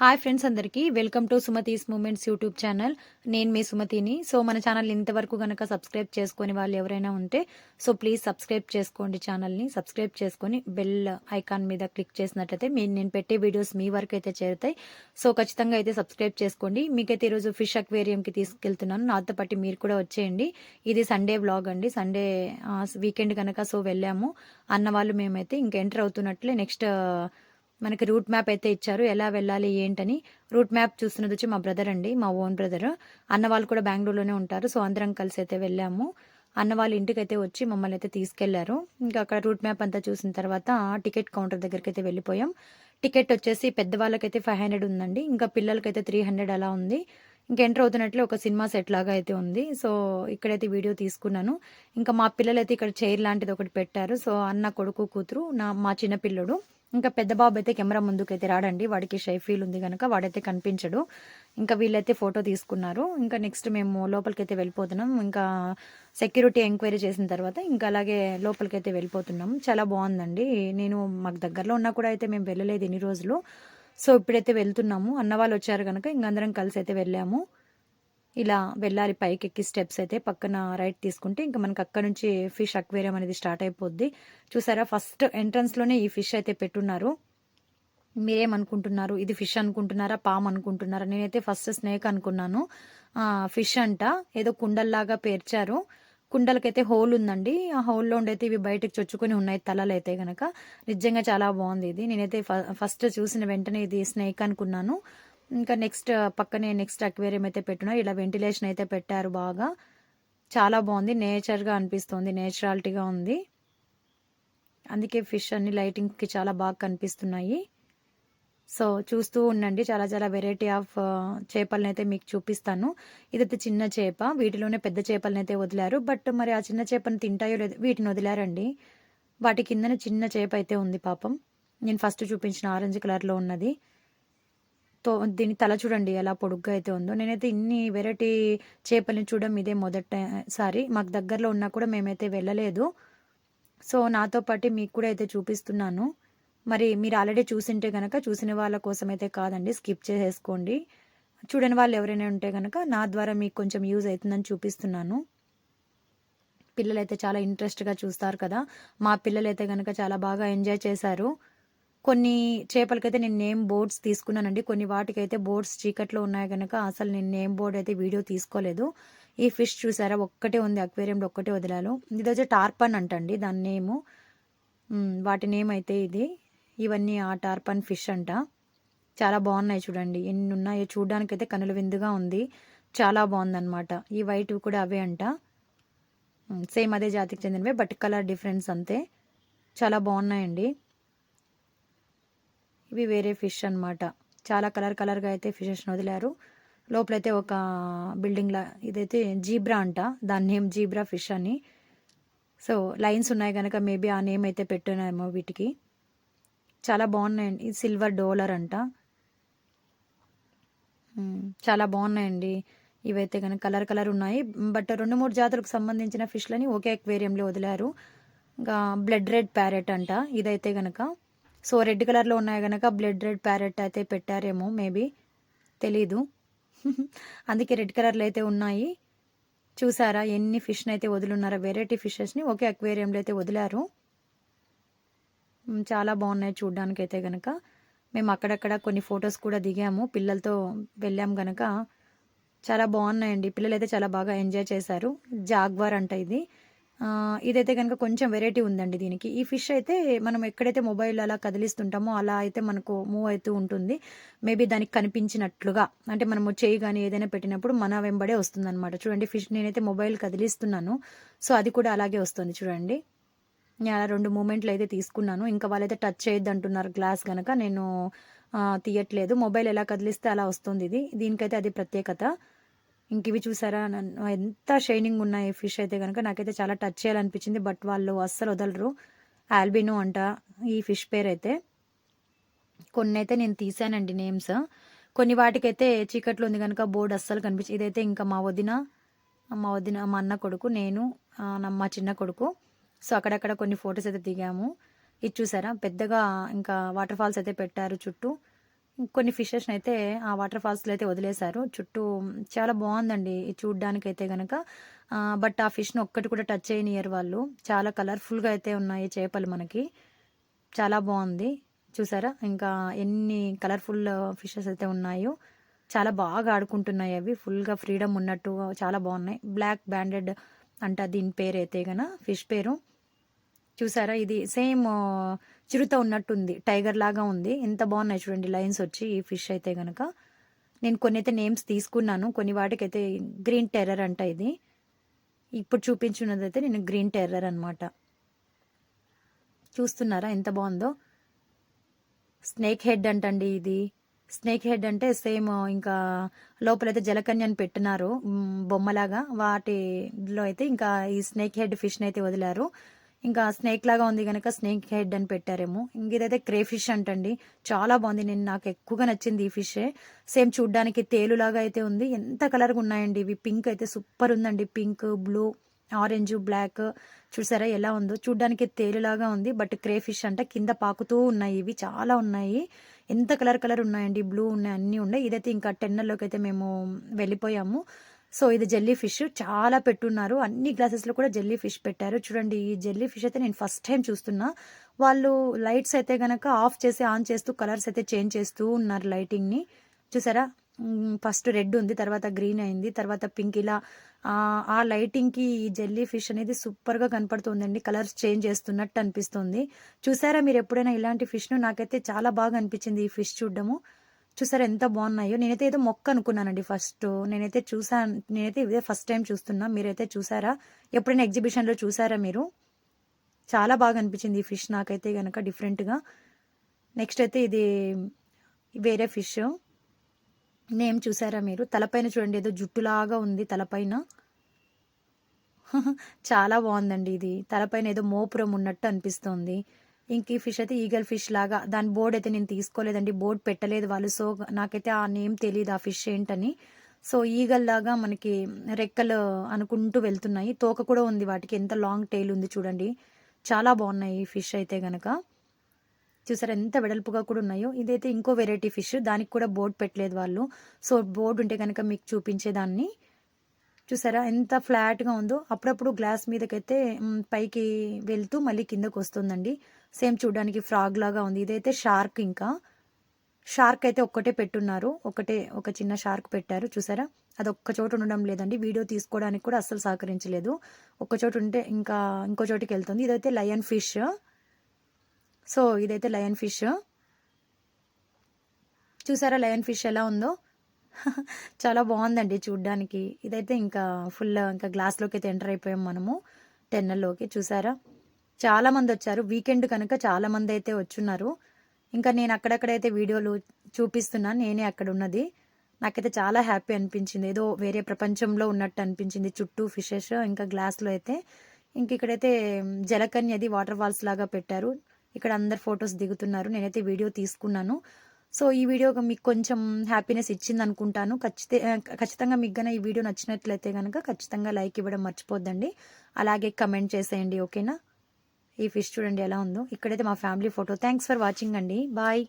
Hi friends అందరికీ. Welcome to Sumathi's moments YouTube channel నేను మీ సుమతిని. సో మన ఛానల్ ఇంతవరకు కనుక సబ్స్క్రైబ్ చేసుకొని వాళ్ళు ఎవరైనా ఉంటే సో ప్లీజ్ సబ్స్క్రైబ్ చేసుకోండి ఛానల్ని సబ్స్క్రైబ్ చేసుకొని బెల్ ఐకాన్ మీద క్లిక్ చేసినట్లయితే మీ నేను పెట్టే వీడియోస్ మీ వరకు అయితే చేరుతాయి. సో ఖచ్చితంగా అయితే సబ్స్క్రైబ్ చేసుకోండి. మీకైతే ఈరోజు ఫిష్ అక్వేరియంకి తీసుకెళ్తున్నాను. నాతో పాటు మీరు కూడా వచ్చేయండి. ఇది సండే వ్లాగ్ అండి. సండే వీకెండ్ కనుక సో వెళ్ళాము. అన్న వాళ్ళు మేమైతే ఇంకా ఎంటర్ అవుతున్నట్లే. నెక్స్ట్ మనకి రూట్ మ్యాప్ అయితే ఇచ్చారు ఎలా వెళ్ళాలి ఏంటని. రూట్ మ్యాప్ చూస్తున్నది వచ్చి మా బ్రదర్ అండి మా ఓన్ బ్రదర్. అన్న వాళ్ళు కూడా బెంగళూరులోనే ఉంటారు సో అందరం కలిసి అయితే వెళ్ళాము. అన్న వాళ్ళ ఇంటికి అయితే వచ్చి మమ్మల్ని అయితే తీసుకెళ్ళారు. ఇంకా అక్కడ రూట్ మ్యాప్ అంతా చూసిన తర్వాత టికెట్ కౌంటర్ దగ్గరికి అయితే వెళ్ళిపోయాం. టికెట్ వచ్చేసి పెద్దవాళ్ళకైతే ఫైవ్ హండ్రెడ్ ఉందండి ఇంకా పిల్లలకైతే త్రీ హండ్రెడ్ అలా ఉంది. ఇంకా ఎంటర్ అవుతున్నట్లే ఒక సినిమా సెట్ లాగా అయితే ఉంది. సో ఇక్కడైతే వీడియో తీసుకున్నాను. ఇంకా మా పిల్లలు అయితే ఇక్కడ చైర్ లాంటిది ఒకటి పెట్టారు. సో అన్న కొడుకు కూతురు నా మా చిన్న పిల్లడు. ఇంకా పెద్ద బాబు అయితే కెమెరా ముందుకైతే రాడండి. వాడికి షై ఫీల్ ఉంది కనుక వాడైతే కనిపించడు. ఇంకా వీళ్ళైతే ఫోటో తీసుకున్నారు. ఇంకా నెక్స్ట్ మేము లోపలికి అయితే వెళ్ళిపోతున్నాం. ఇంకా సెక్యూరిటీ ఎంక్వైరీ చేసిన తర్వాత ఇంకా అలాగే లోపలికి అయితే వెళ్ళిపోతున్నాం. చాలా బాగుందండి. నేను మాకు దగ్గరలో ఉన్నా కూడా అయితే మేము వెళ్ళలేదు ఇన్ని రోజులు. సో ఇప్పుడైతే వెళ్తున్నాము. అన్న వాళ్ళు వచ్చారు కనుక ఇంక అందరం కలిసి అయితే వెళ్ళాము. ఇలా వెళ్ళాలి పైకి ఎక్కి స్టెప్స్ అయితే పక్కన రైట్ తీసుకుంటే ఇంకా మనకి అక్కడ నుంచి ఫిష్ అక్వేరియం అనేది స్టార్ట్ అయిపోద్ది. చూసారా? ఫస్ట్ ఎంట్రన్స్లోనే ఈ ఫిష్ అయితే పెట్టున్నారు. మీరేమనుకుంటున్నారు? ఇది ఫిష్ అనుకుంటున్నారా? పామ్ అనుకుంటున్నారా? నేనైతే ఫస్ట్ స్నేక్ అనుకున్నాను. ఫిష్ అంట. ఏదో కుండల్లాగా పేర్చారు. కుండలకైతే హోల్ ఉందండి. ఆ హోల్లో ఉండైతే ఇవి బయటకు చొచ్చుకొని ఉన్నాయి. తలలు అయితే కనుక నిజంగా చాలా బాగుంది ఇది. నేనైతే ఫస్ట్ చూసిన వెంటనే ఇది స్నేక్ అనుకున్నాను. ఇంకా నెక్స్ట్ పక్కనే నెక్స్ట్ అక్వేరియం అయితే పెట్టున్నారు ఇలా వెంటిలేషన్ అయితే పెట్టారు బాగా. చాలా బాగుంది. నేచర్గా అనిపిస్తుంది. నేచురాలిటీగా ఉంది. అందుకే ఫిష్ అన్ని లైటింగ్కి చాలా బాగా కనిపిస్తున్నాయి. సో చూస్తూ ఉండండి. చాలా చాలా వెరైటీ ఆఫ్ చేపలను అయితే మీకు చూపిస్తాను. ఇదైతే చిన్న చేప. వీటిలోనే పెద్ద చేపలను అయితే వదిలారు. బట్ మరి ఆ చిన్న చేపను తింటాయో లేదు వీటిని వదిలారండి. వాటి కిందన చిన్న చేప అయితే ఉంది పాపం. నేను ఫస్ట్ చూపించిన ఆరెంజ్ కలర్లో ఉన్నది. తో దీని తల చూడండి ఎలా పొడుగ్గా అయితే ఉందో. నేనైతే ఇన్ని వెరైటీ చేపల్ని చూడడం ఇదే మొదటిసారి మాకు దగ్గరలో ఉన్నా కూడా మేమైతే వెళ్ళలేదు. సో నాతో పాటు మీకు కూడా అయితే చూపిస్తున్నాను. మరి మీరు ఆల్రెడీ చూసింటే కనుక చూసిన వాళ్ళ కోసం అయితే కాదండి స్కిప్ చేసేసుకోండి. చూడని వాళ్ళు ఎవరైనా ఉంటే కనుక నా ద్వారా మీకు కొంచెం యూజ్ అవుతుందని చూపిస్తున్నాను. పిల్లలు అయితే చాలా ఇంట్రెస్ట్గా చూస్తారు కదా. మా పిల్లలు అయితే కనుక చాలా బాగా ఎంజాయ్ చేశారు. కొన్ని చేపలకైతే నేను నేమ్ బోర్డ్స్ తీసుకున్నానండి. కొన్ని వాటికైతే బోర్డ్స్ చీకట్లో ఉన్నాయి కనుక అసలు నేను నేమ్ బోర్డ్ అయితే వీడియో తీసుకోలేదు. ఈ ఫిష్ చూసారా? ఒక్కటే ఉంది అక్వేరియంలో ఒక్కటే వదిలాలు ఇది వచ్చి టార్పన్ అంటండి దాని నేము. వాటి నేమ్ అయితే ఇది. ఇవన్నీ ఆ టార్పన్ ఫిష్ అంట. చాలా బాగున్నాయి చూడండి. ఎన్ని ఉన్నాయో చూడడానికి అయితే కనుల విందుగా ఉంది. చాలా బాగుందన్నమాట. ఈ వైట్ కూడా అవే అంట. సేమ్ అదే జాతికి చెందినవే బట్ కలర్ డిఫరెన్స్ అంతే. చాలా బాగున్నాయండి. ఇవి వేరే ఫిష్ అనమాట చాలా కలర్ కలర్గా అయితే ఫిషెస్ వదిలారు. లోపలైతే ఒక బిల్డింగ్లా ఇదైతే జీబ్రా అంట. దాని నేమ్ జీబ్రా ఫిష్ అని. సో లైన్స్ ఉన్నాయి కనుక మేబీ ఆ నేమ్ అయితే పెట్టినామో వీటికి. చాలా బాగున్నాయండి. ఇది సిల్వర్ డోలర్ అంట. చాలా బాగున్నాయండి. ఇవైతే కనుక కలర్ కలర్ ఉన్నాయి. బట్ రెండు మూడు జాతులకు సంబంధించిన ఫిష్లని ఒకే అక్వేరియంలో వదిలారు. ఇంకా బ్లడ్ రెడ్ ప్యారెట్ అంట. ఇదైతే కనుక సో రెడ్ కలర్లో ఉన్నాయి కనుక బ్లడ్ రెడ్ ప్యారెట్ అయితే పెట్టారేమో మేబీ. తెలీదు. అందుకే రెడ్ కలర్లో అయితే ఉన్నాయి. చూసారా ఎన్ని ఫిష్ని అయితే వదులున్నారో వెరైటీ ఫిషెస్ని ఒకే అక్వేరియంలో అయితే వదిలారు. చాలా బాగున్నాయి చూడడానికి అయితే కనుక మేము అక్కడక్కడ కొన్ని ఫొటోస్ కూడా దిగాము. పిల్లలతో వెళ్ళాము కనుక చాలా బాగున్నాయండి. పిల్లలు అయితే చాలా బాగా ఎంజాయ్ చేశారు. జాగ్వార్ అంట ఇది. ఇదైతే కనుక కొంచెం వెరైటీ ఉందండి దీనికి. ఈ ఫిష్ అయితే మనం ఎక్కడైతే మొబైల్ అలా కదిలిస్తుంటామో అలా అయితే మనకు మూవ్ అవుతూ ఉంటుంది. మేబీ దానికి కనిపించినట్లుగా. అంటే మనము చేయి కానీ ఏదైనా పెట్టినప్పుడు మన వెంబడే వస్తుంది చూడండి ఫిష్ నేనైతే మొబైల్ కదిలిస్తున్నాను. సో అది కూడా అలాగే వస్తుంది చూడండి. నేను అలా రెండు మూమెంట్లు అయితే తీసుకున్నాను. ఇంకా వాళ్ళైతే టచ్ చేయొద్దు అంటున్నారు గ్లాస్ కనుక నేను తీయట్లేదు. మొబైల్ ఎలా కదిలిస్తే అలా వస్తుంది ఇది. దీనికైతే అది ప్రత్యేకత. ఇంక ఇవి చూసారా? ఎంత షైనింగ్ ఉన్నాయి ఫిష్ అయితే కనుక నాకైతే చాలా టచ్ చేయాలనిపించింది బట్ వాళ్ళు అస్సలు వదలరు. ఆల్బినో అంట ఈ ఫిష్ పేరు అయితే కొన్ని అయితే నేను తీసానండి నేమ్స్. కొన్ని వాటికైతే చీకట్లో ఉంది కనుక బోర్డు అస్సలు కనిపించి ఇదైతే ఇంకా మా వదిన మా వదిన మా అన్న కొడుకు నేను మా చిన్న కొడుకు. సో అక్కడక్కడ కొన్ని ఫొటోస్ అయితే దిగాము. ఇది చూసారా? పెద్దగా ఇంకా వాటర్ ఫాల్స్ అయితే పెట్టారు చుట్టూ. కొన్ని ఫిషెస్ని అయితే ఆ వాటర్ ఫాల్స్లో అయితే వదిలేశారు. చుట్టూ చాలా బాగుందండి చూడ్డానికి అయితే కనుక బట్ ఆ ఫిష్ను ఒక్కటి కూడా టచ్ చేయనియరు వాళ్ళు. చాలా కలర్ఫుల్గా అయితే ఉన్నాయి చేపలు మనకి. చాలా బాగుంది. చూసారా? ఇంకా ఎన్ని కలర్ఫుల్ ఫిషెస్ అయితే ఉన్నాయో. చాలా బాగా ఆడుకుంటున్నాయి అవి. ఫుల్గా ఫ్రీడమ్ ఉన్నట్టు చాలా బాగున్నాయి. బ్లాక్ బ్యాండెడ్ అంట దీని పేరు అయితే గన ఫిష్ పేరు. చూసారా? ఇది సేమ్ చిరుత ఉన్నట్టుంది. టైగర్ లాగా ఉంది. ఎంత బాగున్నాయి చూడండి లైన్స్ వచ్చి ఈ ఫిష్ అయితే కనుక నేను కొన్ని అయితే నేమ్స్ తీసుకున్నాను. కొన్ని వాటికైతే గ్రీన్ టెర్రర్ అంట ఇది. ఇప్పుడు చూపించున్నదైతే నేను గ్రీన్ టెర్రర్ అనమాట చూస్తున్నారా? ఎంత బాగుందో. స్నేక్ హెడ్ అంటండి ఇది. స్నేక్ హెడ్ అంటే సేమ్ ఇంకా లోపలైతే జలకన్యని పెట్టినారు. బొమ్మలాగా. వాటిలో అయితే ఇంకా ఈ స్నేక్ హెడ్ ఫిష్ని అయితే వదిలారు. ఇంకా స్నేక్ లాగా ఉంది కనుక స్నేక్ హెడ్ అని పెట్టారేమో. ఇంక ఇదైతే క్రే ఫిష్ అంటండి. చాలా బాగుంది. నేను నాకు ఎక్కువగా నచ్చింది ఈ ఫిష్ సేమ్ చూడ్డానికి తేలులాగా అయితే ఉంది. ఎంత కలర్గా ఉన్నాయండి. ఇవి పింక్ అయితే సూపర్ ఉందండి. పింక్ బ్లూ ఆరెంజ్ బ్లాక్ చూసారా ఎలా ఉందో? చూడ్డానికి తేలులాగా ఉంది. బట్ క్రే ఫిష్ అంటే కింద పాకుతూ ఉన్నాయి. ఇవి చాలా ఉన్నాయి. ఎంత కలర్ కలర్ ఉన్నాయండి. బ్లూ ఉన్నాయి. అన్నీ ఉన్నాయి. ఇదైతే ఇంకా టెన్నర్లోకి అయితే మేము వెళ్ళిపోయాము. సో ఇది జెల్లీ ఫిష్. చాలా పెట్టున్నారు. అన్ని గ్లాసెస్లో కూడా జెల్లీ ఫిష్ పెట్టారు. చూడండి ఈ జెల్లీ ఫిష్ అయితే నేను ఫస్ట్ టైం చూస్తున్నా. వాళ్ళు లైట్స్ అయితే గనక ఆఫ్ చేసి ఆన్ చేస్తూ కలర్స్ అయితే చేంజ్ చేస్తూ ఉన్నారు లైటింగ్ని. చూసారా? ఫస్ట్ రెడ్ ఉంది తర్వాత గ్రీన్ అయింది తర్వాత పింక్. ఇలా ఆ, ఆ లైటింగ్కి ఈ జెల్లీ ఫిష్ అనేది సూపర్గా కనపడుతుందండి. కలర్స్ చేంజ్ చేస్తున్నట్టు అనిపిస్తుంది. చూసారా మీరు ఎప్పుడైనా ఇలాంటి ఫిష్ను? నాకైతే చాలా బాగా అనిపించింది ఈ ఫిష్ చూడడము. చూసారా ఎంత బాగున్నాయో. నేనైతే ఏదో మొక్క అనుకున్నానండి ఫస్ట్. నేనైతే చూసాను నేనైతే ఇదే ఫస్ట్ టైం చూస్తున్నా. మీరైతే చూసారా? ఎప్పుడైనా ఎగ్జిబిషన్లో చూసారా మీరు? చాలా బాగా అనిపించింది ఈ ఫిష్ నాకైతే కనుక డిఫరెంట్గా. నెక్స్ట్ అయితే ఇది వేరే ఫిష్. నేమ్ చూసారా మీరు? తలపైన చూడండి ఏదో జుట్టులాగా ఉంది తలపైన. చాలా బాగుందండి ఇది. తలపైన ఏదో మోపురం ఉన్నట్టు అనిపిస్తుంది. ఇంక ఈ ఫిష్ అయితే ఈగల్ ఫిష్ లాగా. దాని బోర్డ్ అయితే నేను తీసుకోలేదండి. బోర్డ్ పెట్టలేదు వాళ్ళు. సో నాకైతే ఆ నేమ్ తెలియదు ఆ ఫిష్ ఏంటని. సో ఈగల్ లాగా మనకి రెక్కలు అనుకుంటూ వెళ్తున్నాయి. తోక కూడా ఉంది వాటికి. ఎంత లాంగ్ టైల్ ఉంది చూడండి. చాలా బాగున్నాయి ఈ ఫిష్ అయితే గనక. చూసారు ఎంత వెడల్పుగా కూడా ఉన్నాయో. ఇదైతే ఇంకో వెరైటీ ఫిష్. దానికి కూడా బోర్డ్ పెట్టలేదు వాళ్ళు. సో బోర్డు ఉంటే కనుక మీకు చూపించేదాన్ని. చూసారా? ఎంత ఫ్లాట్గా ఉందో. అప్పుడప్పుడు గ్లాస్ మీదకైతే పైకి వెళ్తూ మళ్ళీ కిందకు వస్తుందండి సేమ్ చూడడానికి ఫ్రాగ్ లాగా ఉంది. ఇదైతే షార్క్ ఇంకా. షార్క్ అయితే ఒక్కటే పెట్టున్నారు. ఒకటే ఒక చిన్న షార్క్ పెట్టారు. చూసారా? అది ఒక్క చోట ఉండడం లేదండి. వీడియో తీసుకోవడానికి కూడా అస్సలు సహకరించలేదు. ఒక్క చోట ఉంటే ఇంకా ఇంకో చోటికి వెళ్తుంది. ఇదైతే లయన్ ఫిష్. సో ఇదైతే లయన్ ఫిష్. చూసారా లయన్ ఫిష్ ఎలా ఉందో? చాలా బాగుందండి చూడ్డానికి. ఇదైతే ఇంకా ఫుల్ ఇంకా గ్లాస్లోకి అయితే ఎంటర్ అయిపోయాం మనము. టెన్నర్లోకి చూసారా? చాలా మంది వచ్చారు. వీకెండ్ కనుక చాలా మంది అయితే వచ్చున్నారు. ఇంకా నేను అక్కడక్కడైతే వీడియోలు చూపిస్తున్నాను నేనే అక్కడ ఉన్నది. నాకైతే చాలా హ్యాపీ అనిపించింది. ఏదో వేరే ప్రపంచంలో ఉన్నట్టు అనిపించింది. చుట్టూ ఫిషెస్ ఇంకా గ్లాస్లో అయితే. ఇంక ఇక్కడైతే జలకన్యది వాటర్ ఫాల్స్ లాగా పెట్టారు. ఇక్కడ అందరు ఫొటోస్ దిగుతున్నారు. నేనైతే వీడియో తీసుకున్నాను. సో ఈ వీడియో మీకు కొంచెం హ్యాపీనెస్ ఇచ్చింది అనుకుంటాను ఖచ్చితంగా మీకు గన ఈ వీడియో నచ్చినట్లయితే కనుక ఖచ్చితంగా లైక్ ఇవ్వడం మర్చిపోద్దండి. అలాగే కమెంట్ చేసేయండి ఓకేనా? ఈ ఫిష్ చూడండి ఎలా ఉందో. ఇక్కడైతే మా family photo. Thanks for watching అండి. బాయ్.